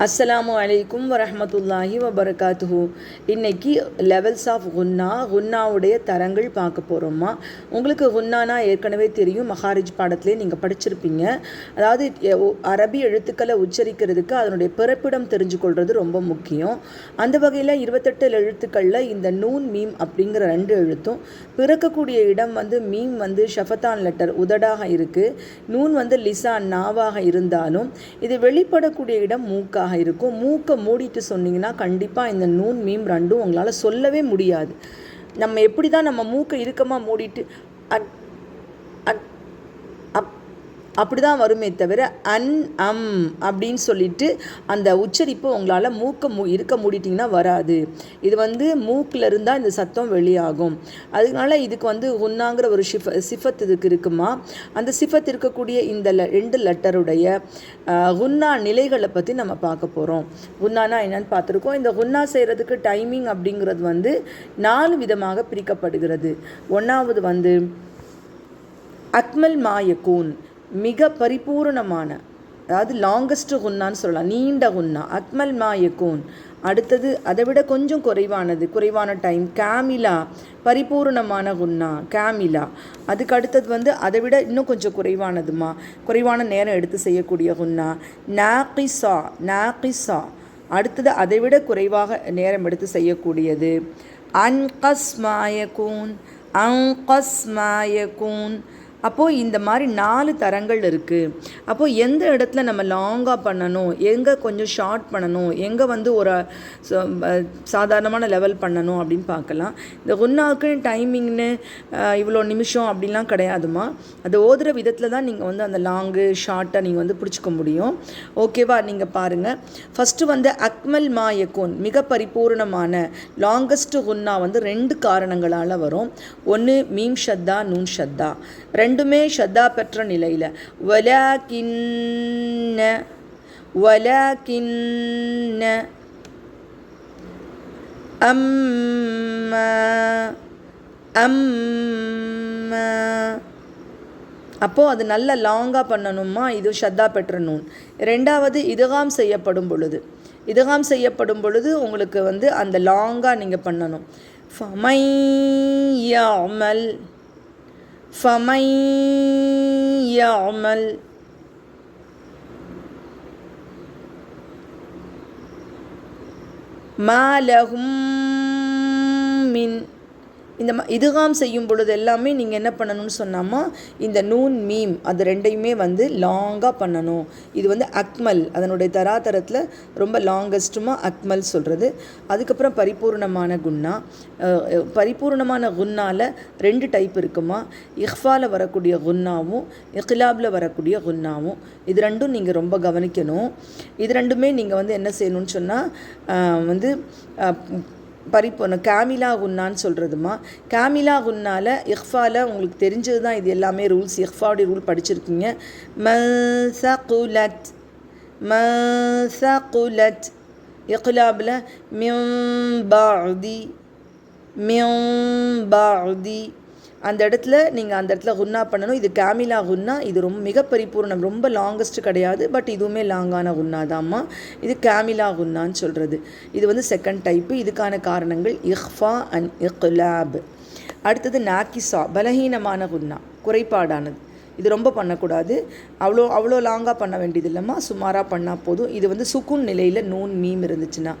அஸ்ஸலாமு அலைக்கும் வரமத்துல்லாஹி வபரகாத்துஹு இன்னைக்கு லெவல்ஸ் ஆஃப் குன்னா குன்னாவுடைய தரங்கள் பார்க்க போகிறோமா உங்களுக்கு குன்னானா ஏற்கனவே தெரியும். மகாரிஜ் பாடத்திலே நீங்கள் படிச்சிருப்பீங்க. அதாவது அரபி எழுத்துக்களை உச்சரிக்கிறதுக்கு அதனுடைய பிறப்பிடம் தெரிஞ்சு கொள்வது ரொம்ப முக்கியம். அந்த வகையில் இருபத்தெட்டு எழுத்துக்களில் இந்த நூன் மீம் அப்படிங்கிற ரெண்டு எழுத்தும் பிறக்கக்கூடிய இடம் வந்து மீம் வந்து ஷஃபத்தான் லெட்டர் உதடாக இருக்குது நூன் வந்து லிசான் நாவாக இருந்தாலும் இது வெளிப்படக்கூடிய இடம் மூக்கா. மூக்காக இருக்கும். மூக்கை மூடிட்டு சொன்னீங்கன்னா கண்டிப்பாக இந்த நூன் மீம் ரெண்டும் உங்களால் சொல்லவே முடியாது. நம்ம எப்படி தான் நம்ம மூக்கை இறுக்கமாக மூடிட்டு அட் அட் அப்படி தான் வருமே தவிர அன் அம் அப்படின்னு சொல்லிட்டு அந்த உச்சரிப்பு உங்களால் மூக்க மூ இருக்க மூடிட்டிங்கன்னா வராது. இது வந்து மூக்கில் இருந்தால் இந்த சத்தம் வெளியாகும். அதனால இதுக்கு வந்து உன்னாங்கிற ஒரு ஷிஃப சிஃபத் இதுக்கு இருக்குமா? அந்த சிஃபத் இருக்கக்கூடிய இந்த ல- ரெண்டு லெட்டருடைய ஹுன்னா நிலைகளை பற்றி நம்ம பார்க்க போகிறோம் குன்னானா என்னன்னு பார்த்துருக்கோம். இந்த ஹுன்னா செய்கிறதுக்கு டைமிங் அப்படிங்கிறது வந்து நாலு விதமாக பிரிக்கப்படுகிறது. ஒன்றாவது வந்து அக்மல் மாயக்கூன். மிக பரிபூரணமான அதாவது லாங்கஸ்ட் குன்னான்னு சொல்லலாம் நீண்ட குன்னா அக்மல் மாயக்கூன் அடுத்தது அதை விட கொஞ்சம் குறைவானது குறைவான டைம் கேமிலா பரிபூரணமான குன்னா கேமிலா. அதுக்கு அடுத்தது வந்து அதை விட இன்னும் கொஞ்சம் குறைவானதுமா குறைவான நேரம் எடுத்து செய்யக்கூடிய குன்னா நாகிசா நாகிசா. அடுத்தது அதை விட குறைவாக நேரம் எடுத்து செய்யக்கூடியது அன்கஸ் மாயக்கூன் அங்கஸ் மாயக்கூன் அப்போது இந்த மாதிரி நாலு தரங்கள் இருக்குது அப்போது எந்த இடத்துல நம்ம லாங்காக பண்ணணும்? எங்கே கொஞ்சம் ஷார்ட் பண்ணணும்? எங்கே வந்து ஒரு சாதாரணமான லெவல் பண்ணணும் அப்படின்னு பார்க்கலாம். இந்த ஒன்றாக்குன்னு டைமிங்னு இவ்வளோ நிமிஷம் அப்படிலாம் கிடையாதுமா அது ஓதுற விதத்தில் தான் நீங்கள் வந்து அந்த லாங்கு ஷார்ட்டை நீங்கள் வந்து பிடிச்சிக்க முடியும். ஓகேவா நீங்கள் பாருங்கள் ஃபஸ்ட்டு வந்து அக்மல் மாயக்கூன் மிக பரிபூர்ணமான லாங்கஸ்ட் ஒன்னா வந்து ரெண்டு காரணங்களால் வரும். ஒன்று மீம் ஷத்தா நூன் ஷத்தா. ரெண்டுமே ஷத்தா பெற்ற நிலையில். ஒலா கிண்ண அம்மா அம்மா. அப்போது அது நல்ல லாங்காக பண்ணணுமா இது ஷத்தா பெற்ற நூன் ரெண்டாவது இதுகாம் செய்யப்படும் பொழுது. இதுகாம் செய்யப்படும் பொழுது உங்களுக்கு வந்து அந்த லாங்காக நீங்கள் பண்ணணும். ஃபமையாமல் فمن يعمل ما لهم من இந்த இதுகாம் செய்யும் பொழுது எல்லாமே நீங்கள் என்ன பண்ணணும்னு சொன்னாமா இந்த நூன் மீம் அது ரெண்டையுமே வந்து லாங்காக பண்ணணும். இது வந்து அக்மல் அதனுடைய தராதரத்தில் ரொம்ப லாங்கஸ்ட்டுமா அக்மல் சொல்கிறது அதுக்கப்புறம் பரிபூர்ணமான குன்னா. பரிபூர்ணமான குன்னால ரெண்டு டைப் இருக்குமா. இஹ்ஃபாவில் வரக்கூடிய குன்னாவும் இஹ்லாபில் வரக்கூடிய குன்னாவும். இது ரெண்டும் நீங்கள் ரொம்ப கவனிக்கணும். இது ரெண்டுமே நீங்கள் வந்து என்ன செய்யணும்னு சொன்னால் வந்து அஹ், கேமிலா குன்னான்னு சொல்கிறதுமா கேமிலா குன்னால இஃபால உங்களுக்கு தெரிஞ்சது தான் இது எல்லாமே ரூல்ஸ். இஃபாவுடைய ரூல் படிச்சிருக்கீங்க. மசகுலத் மசகுலத் இக்லாபில் மிம்பாதி மிம்பாதி அந்த இடத்துல நீங்கள் அந்த இடத்துல குன்னா பண்ணணும். இது கேமிலா குன்னா இது ரொம்ப மிக பரிபூர்ணம் ரொம்ப லாங்கஸ்ட் கிடையாது. பட் இதுவுமே லாங்கான குன்னா தாம்மா இது கேமிலா குன்னான்னு சொல்கிறது இது வந்து செகண்ட் டைப்பு இதுக்கான காரணங்கள் இஹ்ஃபா அண்ட் இக்லாப் அடுத்தது நாக்கிசா. பலஹீனமான குன்னா குறைபாடானது. இது ரொம்ப பண்ணக்கூடாது. அவ்வளோ அவ்வளோ லாங்காக பண்ண வேண்டியது இல்லைம்மா சுமாராக பண்ணால் போதும். இது வந்து சுக்குன் நிலையில் நூன் மீம் இருந்துச்சுன்னா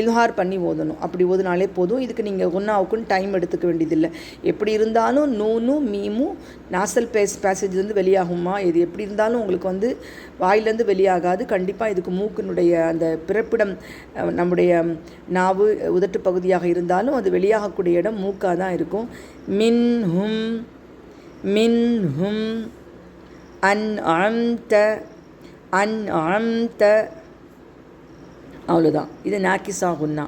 இல்ஹார் பண்ணி ஓதணும். அப்படி ஓதுனாலே போதும். இதுக்கு நீங்கள் ஒன்றாவுக்குன்னு டைம் எடுத்துக்க வேண்டியதில்லை. எப்படி இருந்தாலும் நூனும் மீமும் நாசல் பேஸ் பேசேஜ்லேருந்து வெளியாகுமா இது எப்படி இருந்தாலும் உங்களுக்கு வந்து வாயிலேருந்து வெளியாகாது. கண்டிப்பாக இதுக்கு மூக்கினுடைய அந்த பிறப்பிடம் நம்முடைய நாவு உதட்டு பகுதியாக இருந்தாலும் அது வெளியாகக்கூடிய இடம் மூக்காக தான் இருக்கும். மின் ஹும் மின்ஹும். அன்அம்த அன்அம்த அவ்வளோதான் இது நாக்கிசா குன்னா.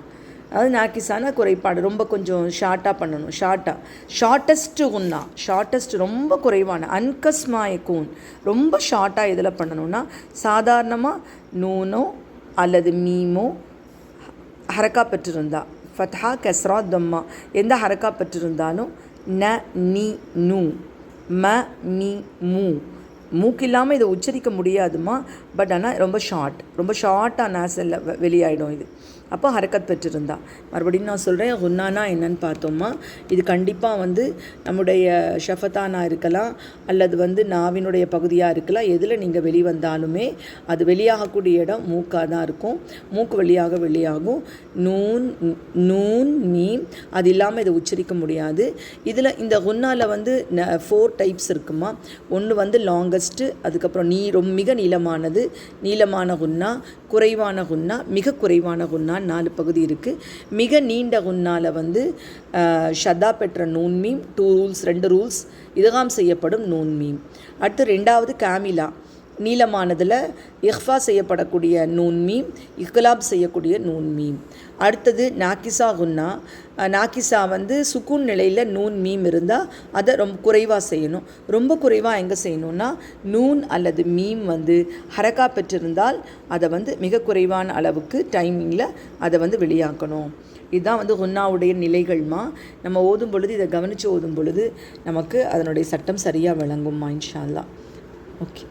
அதாவது நாக்கிசானா குறைபாடு. ரொம்ப கொஞ்சம் ஷார்ட்டாக பண்ணணும். ஷார்ட்டாக ஷார்ட்டஸ்ட்டு உன்னா ஷார்ட்டஸ்ட் ரொம்ப குறைவான. அன்கஸ்மாய கூன். ரொம்ப ஷார்ட்டாக இதில் பண்ணணும்னா சாதாரணமாக நூனோ அல்லது மீமோ ஹரக்கா பெற்றிருந்தா. ஃபத்ஹா கெஸ்ரா தம்மா. எந்த ஹரக்கா பெற்றிருந்தாலும் ந நீ நூ. ம மி மூ. மூக்கில்லாமல் இதை உச்சரிக்க முடியாதுமா பட் ஆனால் ரொம்ப ஷார்ட் ரொம்ப ஷார்ட்டாக நேசலில் வெளியாயிடும் இது. அப்போ ஹரக்கத் பெற்றிருந்தா. மறுபடியும் நான் சொல்கிறேன் ஹுன்னானா என்னன்னு பார்த்தோமா இது கண்டிப்பாக வந்து நம்முடைய ஷஃபத்தானா இருக்கலாம் அல்லது வந்து நாவினுடைய பகுதியாக இருக்கலாம் எதில் நீங்கள் வெளிவந்தாலுமே அது வெளியாகக்கூடிய இடம் மூக்காக தான் இருக்கும். மூக்கு வழியாக வெளியாகும். நூன் நூன் மீம் அது இல்லாமல் இதை உச்சரிக்க முடியாது. இதில் இந்த ஹுன்னாவில் வந்து ஃபோர் டைப்ஸ் இருக்குமா. ஒன்று வந்து லாங்கஸ்ட்டு அதுக்கப்புறம் நீ ரொம்ப மிக நீளமானது நீளமான ஹுன்னா குறைவான குன்னா மிக குறைவான குன்னா நாலு பகுதி இருக்குது மிக நீண்ட குன்னால வந்து அஹ், ஷதா பெற்ற நூன் மீம் டூ ரூல்ஸ் ரெண்டு ரூல்ஸ் இதகாம் செய்யப்படும் நூன் மீம். அடுத்து ரெண்டாவது காமிலா. நீளமானதில் இஹ்ஃபா செய்யப்படக்கூடிய நூன் மீம் இக்லாப் செய்யக்கூடிய நூன் மீம். அடுத்தது நாக்கிசா குன்னா. நாக்கிசா வந்து சுக்கூன் நிலையில் நூன் மீம் இருந்தால் அதை ரொம்ப குறைவாக செய்யணும். ரொம்ப குறைவாக எங்கே செய்யணும்னா நூன் அல்லது மீம் வந்து ஹரக்கா பெற்றிருந்தால் அதை வந்து மிக குறைவான அளவுக்கு டைமிங்கில் அதை வந்து வெளியாக்கணும். இதுதான் வந்து ஹுன்னாவுடைய நிலைகள்மா. நம்ம ஓதும் பொழுது இதை கவனித்து ஓதும் பொழுது நமக்கு அதனுடைய சட்டம் சரியாக விளங்கும்மா இன்ஷால்லா ஓகே.